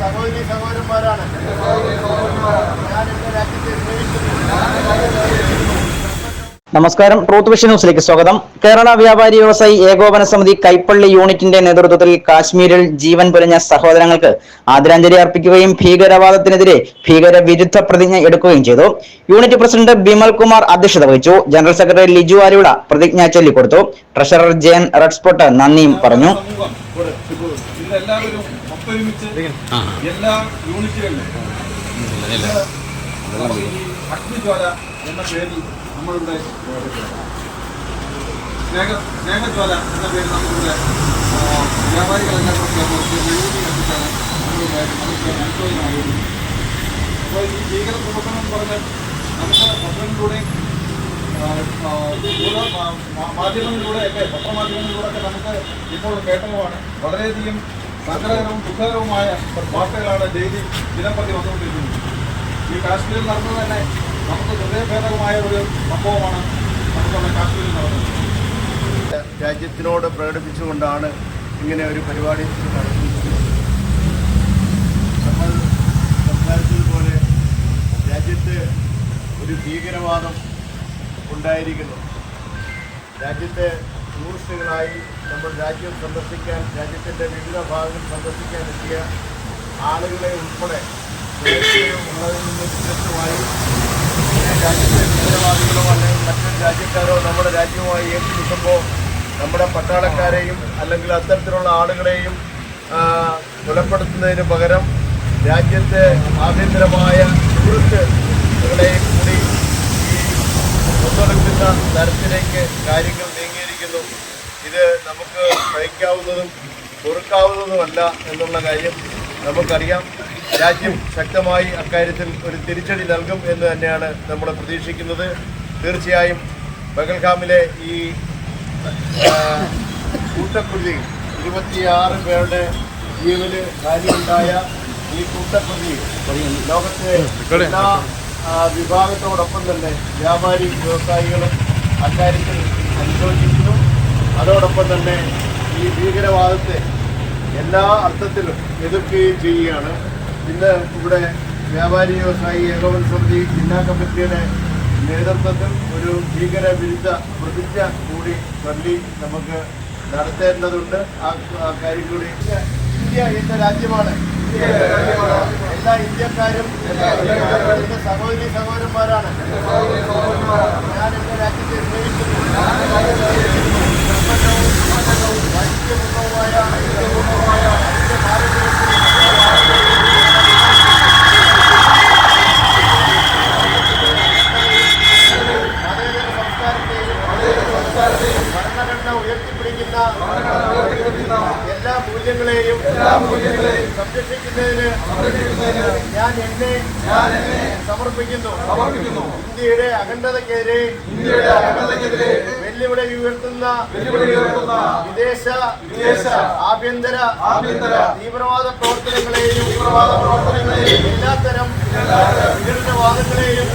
സഹോദരി ഞാൻ നമസ്കാരം. ട്രൂത്ത് വിഷൻ ന്യൂസിലേക്ക് സ്വാഗതം. കേരള വ്യാപാരി വ്യവസായി ഏകോപന സമിതി കൈപ്പള്ളി യൂണിറ്റിന്റെ നേതൃത്വത്തിൽ കാശ്മീരിൽ ജീവൻ പൊലിഞ്ഞ സഹോദരങ്ങൾക്ക് ആദരാഞ്ജലി അർപ്പിക്കുകയും ഭീകരവാദത്തിനെതിരെ ഭീകര വിരുദ്ധ പ്രതിജ്ഞ എടുക്കുകയും ചെയ്തു. യൂണിറ്റ് പ്രസിഡന്റ് ബിമൽ കുമാർ അധ്യക്ഷത വഹിച്ചു. ജനറൽ സെക്രട്ടറി ലിജു ആരിവിള പ്രതിജ്ഞ ചൊല്ലിക്കൊടുത്തു. ട്രഷറർ ജയൻ റെഡ്സ്പോട്ട് നന്ദിയും പറഞ്ഞു. ഇതെല്ലാവരും ഒത്തൊരുമിച്ച് എല്ലാ യൂണിറ്റുകളിലും. അഗ്നിജ്വാല എന്ന പേരിൽ നമ്മളുടെ സ്നേഹ സ്നേഹജ്വാല എന്ന പേരിൽ നമ്മളുടെ വ്യാപാരികളെല്ലാം മെഴുകുതിരി കത്തിച്ചാണ് നമ്മളിവിടെ നമുക്ക് അനുഭവമാകുന്നത്. അപ്പോൾ ഈ ഭീകര പ്രവർത്തനം പറഞ്ഞാൽ നമുക്ക് പത്രങ്ങളിലൂടെയും മാധ്യമങ്ങളിലൂടെയൊക്കെ പത്രമാധ്യമങ്ങളിലൂടെയൊക്കെ നമുക്ക് ഇപ്പോൾ കേട്ടതുമാണ് വളരെയധികം സങ്കടകരവും ദുഃഖകരവുമായ വാർത്തകളാണ് ഡെയിലി ദിനംപ്രതി വന്നുകൊണ്ടിരിക്കുന്നത് ഈ കാശ്മീരിൽ നടന്നത് തന്നെ നമുക്ക് ഹൃദയഭേദകമായ ഒരു സംഭവമാണ് നമുക്കവിടെ കാശ്മീരിൽ നടന്നത് രാജ്യത്തിനോട് പ്രകടിപ്പിച്ചുകൊണ്ടാണ് ഇങ്ങനെ ഒരു പരിപാടി നടത്തുന്നത് നമ്മൾ സംസാരിച്ചതുപോലെ രാജ്യത്ത് ഒരു ഭീകരവാദം ഉണ്ടായിരിക്കുന്നു. രാജ്യത്തെ ടൂറിസ്റ്റുകളായി നമ്മൾ രാജ്യം സന്ദർശിക്കാൻ രാജ്യത്തിന്റെ വിവിധ ഭാഗങ്ങൾ സന്ദർശിക്കാൻ എത്തിയ ആളുകളെ ഉൾപ്പെടെ ഉള്ളതിൽ നിന്ന് വ്യത്യസ്തമായി രാജ്യത്തെ ഭീകരവാദികളോ അല്ലെങ്കിൽ മറ്റൊരു രാജ്യക്കാരോ നമ്മുടെ രാജ്യവുമായി ഏറ്റുമുട്ടുമ്പോൾ നമ്മുടെ പട്ടാളക്കാരെയും അല്ലെങ്കിൽ അത്തരത്തിലുള്ള ആളുകളെയും കൊലപ്പെടുത്തുന്നതിന് പകരം രാജ്യത്തെ ആഭ്യന്തരമായ നമുക്ക് സഹിക്കാവുന്നതും പൊറുക്കാവുന്നതുമല്ല എന്നുള്ള കാര്യം നമുക്കറിയാം. രാജ്യം ശക്തമായി അക്കാര്യത്തിൽ ഒരു തിരിച്ചടി നൽകും എന്ന് തന്നെയാണ് നമ്മൾ പ്രതീക്ഷിക്കുന്നത്. തീർച്ചയായും ബഗൽഗാമിലെ ഈ കൂട്ടക്കുരുതി ഇരുപത്തിയാറ് പേരുടെ ജീവന് കാര്യമുണ്ടായ ഈ കൂട്ടക്കുരുതി ലോകത്തെ എല്ലാ വിഭാഗത്തോടൊപ്പം തന്നെ വ്യാപാരി വ്യവസായികളും അക്കാര്യത്തിൽ അനുശോചിക്കുന്നു. അതോടൊപ്പം തന്നെ ഈ ഭീകരവാദത്തെ എല്ലാ അർത്ഥത്തിലും എതിർക്കുകയും ചെയ്യുകയാണ്. ഇന്ന് ഇവിടെ വ്യാപാരി വ്യവസായി ഏകോപന സമിതി ജില്ലാ കമ്മിറ്റിയുടെ നേതൃത്വത്തിൽ ഒരു ഭീകര വിരുദ്ധ പ്രതിജ്ഞ കൂടി പള്ളി നമുക്ക് നടത്തേണ്ടതുണ്ട്. ആ കാര്യം കൂടി ഇന്ത്യ എന്ന രാജ്യമാണ്. എല്ലാ ഇന്ത്യക്കാരും സഹോദരി സഹോദരന്മാരാണ്. ഞാൻ എന്റെ രാജ്യത്തെ സ്നേഹിക്കുന്നു. ഭരണഘടന ഉയർത്തിപ്പിടിക്കുന്ന എല്ലാ മൂല്യങ്ങളെയും എല്ലാ മൂല്യങ്ങളെയും സംരക്ഷിക്കുന്നതിന് ഞാൻ എന്നെ ഞാൻ എന്നെ സമർപ്പിക്കുന്നു. ഇന്ത്യയുടെ അഖണ്ഡതയ്ക്കെതിരെ വെല്ലുവിളി ഉയർത്തുന്ന വിദേശ വിദേശ ആഭ്യന്തര ആഭ്യന്തര തീവ്രവാദ പ്രവർത്തനങ്ങളെയും തീവ്രവാദ പ്രവർത്തനങ്ങളെയും എല്ലാത്തരം വിഘടനവാദങ്ങളെയും